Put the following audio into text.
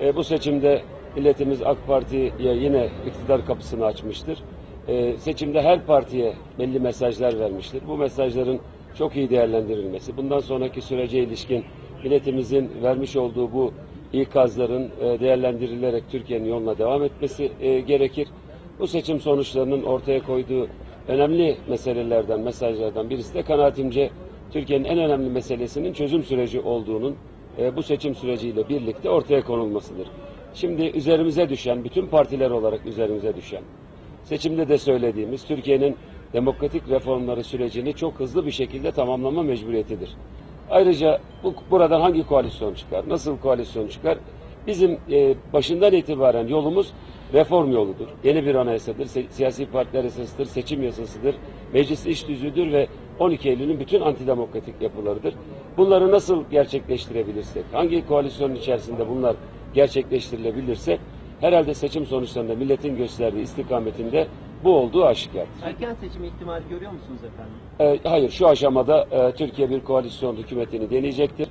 E, bu seçimde milletimiz AK Parti'ye yine iktidar kapısını açmıştır. E, seçimde her partiye belli mesajlar vermiştir. Bu mesajların çok iyi değerlendirilmesi, bundan sonraki sürece ilişkin milletimizin vermiş olduğu bu ikazların e, değerlendirilerek Türkiye'nin yoluna devam etmesi e, gerekir. Bu seçim sonuçlarının ortaya koyduğu önemli meselelerden, mesajlardan birisi de kanaatimce Türkiye'nin en önemli meselesinin çözüm süreci olduğunun e, bu seçim süreciyle birlikte ortaya konulmasıdır. Şimdi üzerimize düşen, bütün partiler olarak üzerimize düşen, seçimde de söylediğimiz Türkiye'nin demokratik reformları sürecini çok hızlı bir şekilde tamamlama mecburiyetidir. Ayrıca bu, buradan hangi koalisyon çıkar, nasıl koalisyon çıkar? Bizim e, başından itibaren yolumuz reform yoludur. Yeni bir anayasadır, se- siyasi partiler yasasıdır, seçim yasasıdır, meclis iş tüzüğüdür ve 12 Eylül'ün bütün antidemokratik yapılarıdır. Bunları nasıl gerçekleştirebilirsek, hangi koalisyonun içerisinde bunlar gerçekleştirilebilirse herhalde seçim sonuçlarında milletin gösterdiği istikametinde bu olduğu aşikardır. Erken seçim ihtimali görüyor musunuz efendim? Ee, hayır şu aşamada e, Türkiye bir koalisyon hükümetini deneyecektir.